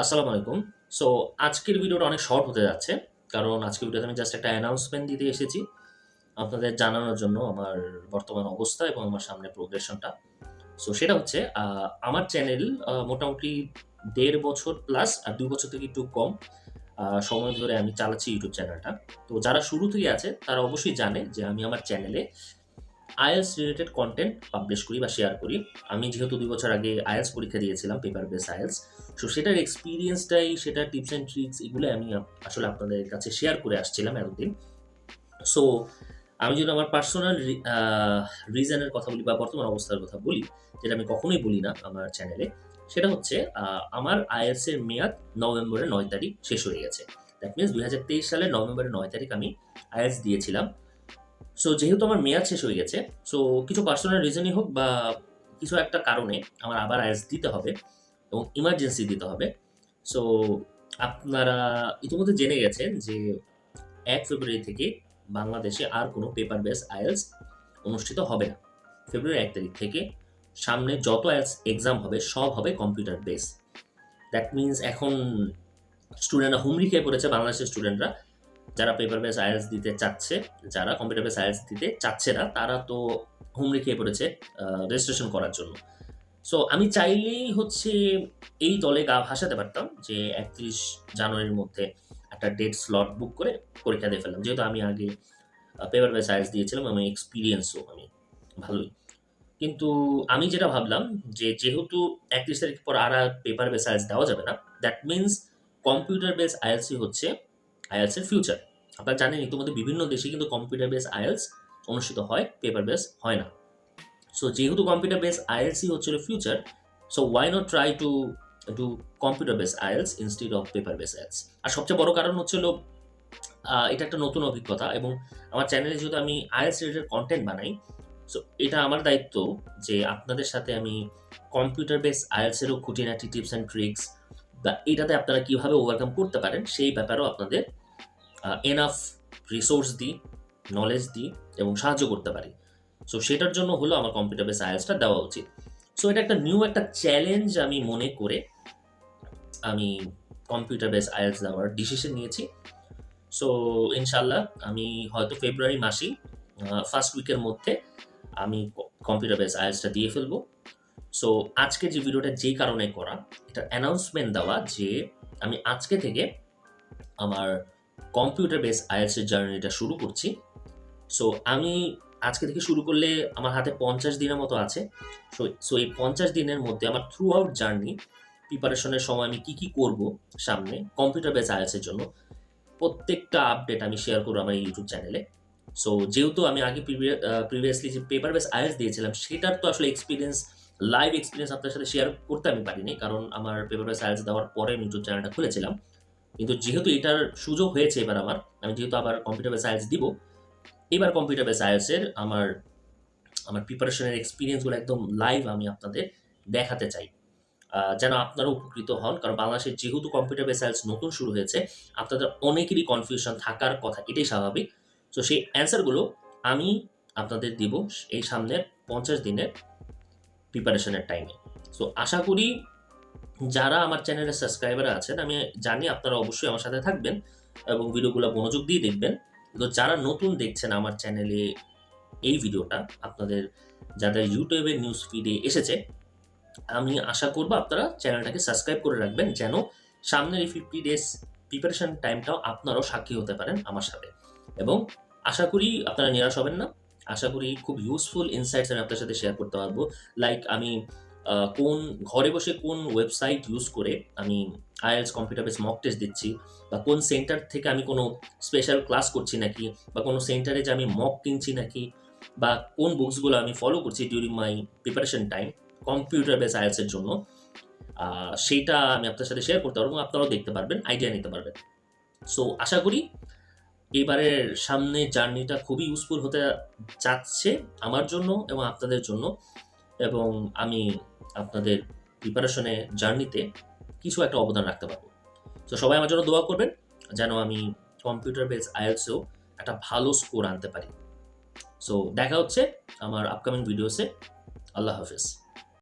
আসসালামু আলাইকুম। সো আজকের ভিডিওটা অনেক শর্ট হতে যাচ্ছে, কারণ আজকের ভিডিওতে আমি জাস্ট একটা অ্যানাউন্সমেন্ট দিতে এসেছি আপনাদের জানানোর জন্য আমার বর্তমান অবস্থা এবং আমার সামনে প্রোগ্রেশনটা সো সেটা হচ্ছে আমার চ্যানেল মোটামুটি দেড় বছর প্লাস আর দুই বছর থেকে একটু কম সময় ধরে আমি চালাচ্ছি ইউটিউব চ্যানেলটা তো যারা শুরু থেকে আছে, তারা অবশ্যই জানে যে আমি আমার চ্যানেলে আইএলস রিলেটেড কন্টেন্ট পাবলিশ করি বা শেয়ার করি। আমি যেহেতু দুই বছর আগে আইএলস পরীক্ষা দিয়েছিলাম পেপার বেস আইএলস সো সেটার এক্সপিরিয়েন্সটাই সেটার টিপস অ্যান্ড ট্রিক্স এগুলো আমি আসলে আপনাদের কাছে শেয়ার করে আসছিলাম এতদিন। সো আমি যদি আমার পার্সোনাল রিজনের কথা বলি বা বর্তমান অবস্থার কথা বলি, যেটা আমি কখনোই বলি না আমার চ্যানেলে সেটা হচ্ছে আমার আইএলস এর মেয়াদ নভেম্বরের নয় তারিখ শেষ হয়ে গেছে। দ্যাট মিনস দুই হাজার তেইশ সালের নভেম্বরের নয় তারিখ আমি আইএলস দিয়েছিলাম। সো যেহেতু আমার মেয়াদ শেষ হয়ে গেছে সো কিছু পার্সোনাল রিজনই হোক বা কিছু একটা কারণে আমার আবার আইএলস দিতে হবে এবং ইমার্জেন্সি দিতে হবে। সো আপনারা ইতিমধ্যে জেনে গেছেন যে এক ফেব্রুয়ারি থেকে বাংলাদেশে আর কোনো পেপার বেস আইএলস অনুষ্ঠিত হবে না। ফেব্রুয়ারি এক তারিখ থেকে সামনে যত আইএলস এক্সাম হবে, সব হবে কম্পিউটার বেস দ্যাট মিনস এখন স্টুডেন্টরা হুমড়ি খেয়ে পড়েছে, বাংলাদেশের স্টুডেন্টরা যারা পেপার বেস আইএলস দিতে চাচ্ছে, যারা কম্পিউটার বেস আইএলস দিতে চাচ্ছে না, তারা তো হুমড়ি খেয়ে পড়েছে রেজিস্ট্রেশন করার জন্য। সো আমি চাইলেই হচ্ছে এই দলে গা ভাসাতে পারতাম যে একত্রিশ জানুয়ারির মধ্যে একটা ডেট স্লট বুক করে পরীক্ষা দিয়ে ফেললাম। যেহেতু আমি আগে পেপার বেস সায়েন্স দিয়েছিলাম আমি এক্সপিরিয়েন্সও আমি ভালোই। কিন্তু আমি যেটা ভাবলাম যে যেহেতু একত্রিশ তারিখ পর আর পেপার বেস আইএলস দেওয়া যাবে না that means computer based IELTS হচ্ছে আইএলস এর ফিউচার আপনারা জানেন ইতিমধ্যে বিভিন্ন দেশে কিন্তু কম্পিউটার বেস আইএলস অনুষ্ঠিত হয় পেপার বেস হয় না। সো যেহেতু কম্পিউটার বেস আইএলসি হচ্ছিল future so why not try to do computer base IELTS instead of paper base IELTS? আর সবচেয়ে বড় কারণ হচ্ছিল এটা একটা নতুন অভিজ্ঞতা এবং আমার চ্যানেলে যেহেতু আমি আইএলস রিলেটেড কন্টেন্ট বানাই সো এটা আমার দায়িত্ব যে আপনাদের সাথে আমি কম্পিউটার বেস আইএলসেরও খুঁটিনাটি টিপস অ্যান্ড ট্রিক্স বা এটাতে আপনারা কীভাবে ওভারকাম করতে পারেন, সেই ব্যাপারেও আপনাদের এনাফ রিসোর্স দিই নলেজ দিই এবং সাহায্য করতে পারি। সো সেটার জন্য হলো আমার কম্পিউটার বেস আইএলসটা দেওয়া উচিত। সো এটা একটা নিউ একটা চ্যালেঞ্জ আমি মনে করে আমি কম্পিউটার বেস আইএলস দেওয়ার ডিসিশন নিয়েছি। সো ইনশাল্লাহ আমি হয়তো ফেব্রুয়ারি মাসেই ফার্স্ট উইকের মধ্যে আমি কম্পিউটার বেস আইএলসটা দিয়ে ফেলব। সো আজকে যে ভিডিওটা যেই কারণে করা, এটা অ্যানাউন্সমেন্ট দেওয়া যে আমি আজকে থেকে আমার কম্পিউটার বেস আইএলসের জার্নিটা শুরু করছি। সো আমি আজকে থেকে শুরু করলে আমার হাতে পঞ্চাশ দিনের মতো আছে। সো এই পঞ্চাশ দিনের মধ্যে আমার থ্রু আউট জার্নি প্রিপারেশনের সময় আমি কি কি করব সামনে কম্পিউটার বেস আইএলসের জন্য, প্রত্যেকটা আপডেট আমি শেয়ার করব আমার ইউটিউব চ্যানেলে সো যেহেতু আমি আগে প্রিভিয়াসলি যে পেপার বেস আইএলস দিয়েছিলাম, সেটার তো আসলে এক্সপিরিয়েন্স লাইভ এক্সপিরিয়েন্স আপনার সাথে শেয়ার করতে আমি পারিনি, কারণ আমার পেপার বেস আইএলস দেওয়ার পরে আমি ইউটিউব চ্যানেলটা খুলেছিলাম। কিন্তু যেহেতু এটার সুযোগ হয়েছে এবার আমার, আমি যেহেতু আবার কম্পিউটার বেস আইএলস দিব, এবার কম্পিউটার বেস আইএলসের আমার আমার প্রিপারেশনের এক্সপিরিয়েন্সগুলো একদম লাইভ আমি আপনাদের দেখাতে চাই। যেন আপনারা উপকৃত হন, কারণ বাংলাদেশে যেহেতু কম্পিউটার বেস আইএলস নতুন শুরু হয়েছে, আপনাদের অনেকেরই কনফিউশন থাকার কথা, এটাই স্বাভাবিক। তো সেই অ্যান্সারগুলো আমি আপনাদের দিব এই সামনের পঞ্চাশ দিনের প্রিপারেশনের টাইমে সো আশা করি যারা আমার চ্যানেলের সাবস্ক্রাইবার আছেন, আমি জানি আপনারা অবশ্যই আমার সাথে থাকবেন এবং ভিডিওগুলো মনোযোগ দিয়ে দেখবেন। তো যারা নতুন দেখছেন আমার চ্যানেলে এই ভিডিওটা, আপনাদের যাদের ইউটিউবের নিউজ ফিডে এসেছে, আমি আশা করব আপনারা চ্যানেলটাকে সাবস্ক্রাইব করে রাখবেন যেন সামনের এই ফিফটি ডেজ প্রিপারেশন টাইমটাও আপনারাও সাক্ষী হতে পারেন আমার সাথে। এবং আশা করি আপনারা নিরাশ হবেন না। আশা করি খুব ইউজফুল ইনসাইটস আমি আপনার সাথে শেয়ার করতে পারব। লাইক আমি কোন ঘরে বসে কোন ওয়েবসাইট ইউজ করে আমি IELTS computer base mock test দিচ্ছি, বা কোন সেন্টার থেকে আমি কোনো স্পেশাল ক্লাস করছি নাকি, বা কোনো সেন্টারে যে আমি মক কিনছি নাকি, বা কোন বুকসগুলো আমি ফলো করছি during my preparation time computer base আইএলসের জন্য সেইটা আমি আপনার সাথে শেয়ার করতে পারব আপনারাও দেখতে পারবেন আইডিয়া নিতে পারবেন। সো আশা করি এবারের সামনে জার্নিটা খুবই ইউজফুল হতে যাচ্ছে আমার জন্য এবং আপনাদের জন্য। এবং আমি আপনাদের প্রিপারেশনে জার্নিতে কিছু একটা অবদান রাখতে পারব। তো সবাই আমার জন্য দোয়া করবেন যেন আমি কম্পিউটার বেস আইএলসেও একটা ভালো স্কোর আনতে পারি। সো দেখা হচ্ছে আমার আপকামিং ভিডিওসে আল্লাহ হাফেজ।